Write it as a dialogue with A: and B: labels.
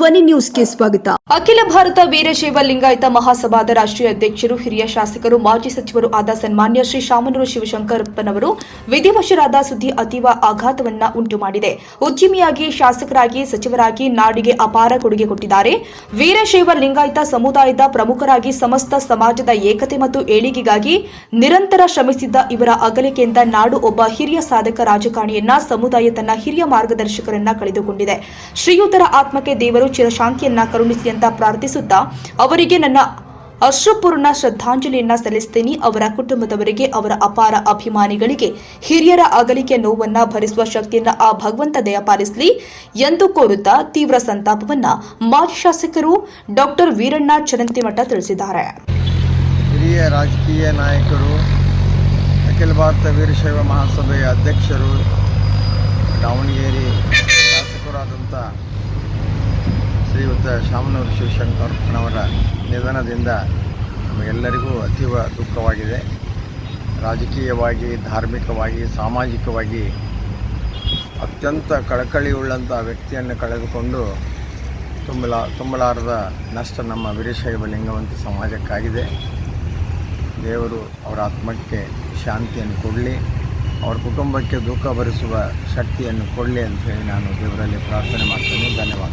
A: ಧ್ವನಿ ನ್ಯೂಸ್ಗೆ ಸ್ವಾಗತ. ಅಖಿಲ ಭಾರತ ವೀರಶೈವ ಲಿಂಗಾಯತ ಮಹಾಸಭಾದ ರಾಷ್ಟ್ರೀಯ ಅಧ್ಯಕ್ಷರು, ಹಿರಿಯ ಶಾಸಕರು, ಮಾಜಿ ಸಚಿವರು ಆದ ಸನ್ಮಾನ್ಯ ಶ್ರೀ ಶಾಮನೂರು ಶಿವಶಂಕರಪ್ಪನವರು ವಿಧಿವಶರಾದ ಸುದ್ದಿ ಅತೀವ ಆಘಾತವನ್ನ ಉಂಟು ಮಾಡಿದೆ. ಉದ್ಯಮಿಯಾಗಿ, ಶಾಸಕರಾಗಿ, ಸಚಿವರಾಗಿ ನಾಡಿಗೆ ಅಪಾರ ಕೊಡುಗೆ ಕೊಟ್ಟಿದ್ದಾರೆ. ವೀರಶೈವ ಲಿಂಗಾಯತ ಸಮುದಾಯದ ಪ್ರಮುಖರಾಗಿ ಸಮಸ್ತ ಸಮಾಜದ ಏಕತೆ ಮತ್ತು ಏಳಿಗೆಗಾಗಿ ನಿರಂತರ ಶ್ರಮಿಸಿದ್ದ ಇವರ ಅಗಲಿಕೆಯಿಂದ ನಾಡು ಒಬ್ಬ ಹಿರಿಯ ಸಾಧಕ ರಾಜಕಾರಣಿಯನ್ನ, ಸಮುದಾಯ ತನ್ನ ಹಿರಿಯ ಮಾರ್ಗದರ್ಶಕರನ್ನ ಕಳೆದುಕೊಂಡಿದೆ. ಶ್ರೀಯುತರ ಆತ್ಮಕ್ಕೆ ದೇವರು ಚಿರಶಾಂತಿಯನ್ನ ಕರುಣಿಸಿ ಅಂತ ಪ್ರಾರ್ಥಿಸುತ್ತಾ ಅವರಿಗೆ ನನ್ನ ಅಶ್ರುಪೂರ್ಣ ಶ್ರದ್ಧಾಂಜಲಿಯನ್ನ ಸಲ್ಲಿಸುತ್ತೇನೆ ಅವರ ಕುಟುಂಬದವರಿಗೆ, ಅವರ ಅಪಾರ ಅಭಿಮಾನಿಗಳಿಗೆ, ಹಿರಿಯರ ಅಗಲಿಕೆ ನೋವನ್ನ ಭರಿಸುವ ಶಕ್ತಿಯನ್ನ ಆ ಭಗವಂತ ದಯಪಾಲಿಸಲಿ ಎಂದು ಕೋರುತ್ತಾ ತೀವ್ರ ಸಂತಾಪವನ್ನ ಮಾಜಿ ಶಾಸಕರು ಡಾಕ್ಟರ್ ವೀರಣ್ಣ ಚರಂತಿಮಠ ತಿಳಿಸಿದ್ದಾರೆ.
B: ಹಿರಿಯ ರಾಜಕೀಯ ನಾಯಕರು, ಅಖಿಲ ಭಾರತ ವೀರಶೈವ ಮಹಾಸಭೆಯ ಅಧ್ಯಕ್ಷರು, ದಾವಣಗೆರೆ ಶಾಸಕರಾದಂಥ ಶ್ರೀಯುತ ಶಾಮನೂರು ಅವರ ನಿಧನದಿಂದ ನಮಗೆಲ್ಲರಿಗೂ ಅತೀವ ದುಃಖವಾಗಿದೆ. ರಾಜಕೀಯವಾಗಿ, ಧಾರ್ಮಿಕವಾಗಿ, ಸಾಮಾಜಿಕವಾಗಿ ಅತ್ಯಂತ ಕಳಕಳಿಯುಳ್ಳಂಥ ವ್ಯಕ್ತಿಯನ್ನು ಕಳೆದುಕೊಂಡು ತುಂಬಲ, ತುಂಬಲಾರದ ನಷ್ಟ ನಮ್ಮ ವೀರಶೈವ ಲಿಂಗವಂತ ಸಮಾಜಕ್ಕಾಗಿದೆ. ದೇವರು ಅವರ ಆತ್ಮಕ್ಕೆ ಶಾಂತಿಯನ್ನು ಕೊಡಲಿ, ಅವರ ಕುಟುಂಬಕ್ಕೆ ದುಃಖ ಭರಿಸುವ ಶಕ್ತಿಯನ್ನು ಕೊಡಲಿ ಅಂತ ಹೇಳಿ ನಾನು ದೇವರಲ್ಲಿ ಪ್ರಾರ್ಥನೆ ಮಾಡ್ತೇನೆ. ಧನ್ಯವಾದ